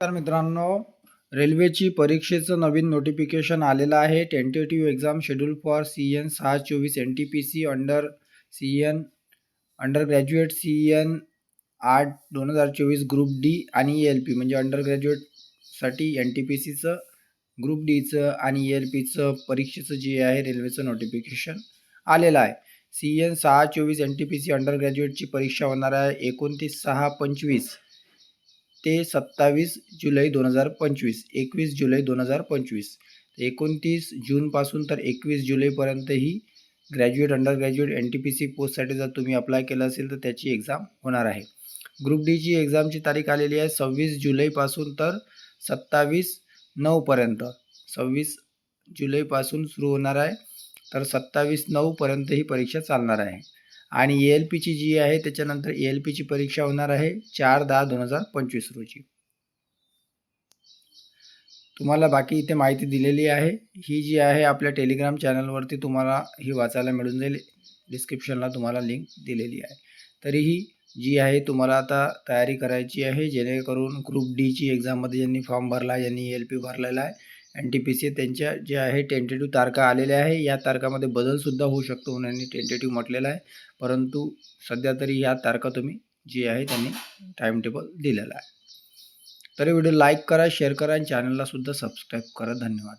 तर मित्रांनो रेल्वेची परीक्षेचं नवीन नोटिफिकेशन आलेलं आहे. Tentative exam schedule for C N सहा चोवीस N T P C under C N under graduate C N आठ दोन हजार चोवीस ग्रुप डी आणि एल पी म्हणजे अंडर ग्रॅज्युएटसाठी एन टी पी सीचं ग्रुप डीचं आणि एल पीचं परीक्षेचं जे आहे रेल्वेचं नोटिफिकेशन आलेलं आहे. सी एन सहा चोवीस N T P C under ग्रॅज्युएटची परीक्षा होणार आहे एकोणतीस सहा पंचवीस. ते सत्तावीस जुलै दोन हजार पंचवीस एकवीस जुलै दोन हजार पंचवीस. एकोणतीस जूनपासून तर एकवीस जुलैपर्यंत ही graduate under graduate N T P C पोस्टसाठी जर तुम्ही अप्लाय केलं असेल तर त्याची एक्झाम होणार आहे. ग्रुप डीची एक्झामची तारीख आलेली आहे सव्वीस जुलैपासून तर सत्तावीस नऊपर्यंत सव्वीस जुलैपासून सुरू होणार आहे. तर सत्तावीस नऊपर्यंत ही परीक्षा चालणार आहे. आणि ए एल पीची जी आहे त्याच्यानंतर ए एल पीची परीक्षा होणार आहे चार दहा दोन हजार पंचवीस रोजी. तुम्हाला बाकी इथे माहिती दिलेली आहे. ही जी आहे आपल्या टेलिग्राम चॅनलवरती तुम्हाला ही वाचायला मिळून जाईल. डिस्क्रिप्शनला तुम्हाला लिंक दिलेली आहे. तरीही जी आहे तुम्हाला आता तयारी करायची आहे जेणेकरून ग्रुप डीची एक्झाममध्ये ज्यांनी फॉर्म भरला ज्यांनी एल पी भरलेला आहे एन टी पी सी त्यांच्या जे आहे टेंटेटिव्ह तारखा आलेल्या आहे. या तारखामध्ये बदलसुद्धा होऊ शकतो म्हणून यांनी टेंटेटिव्ह म्हटलेलं आहे. परंतु सध्या तरी या तारखा तुम्ही जी आहे त्यांनी टाईम टेबल दिलेला आहे. तरी व्हिडिओ लाईक करा शेअर करा आणि चॅनलला सुद्धा सबस्क्राईब करा. धन्यवाद.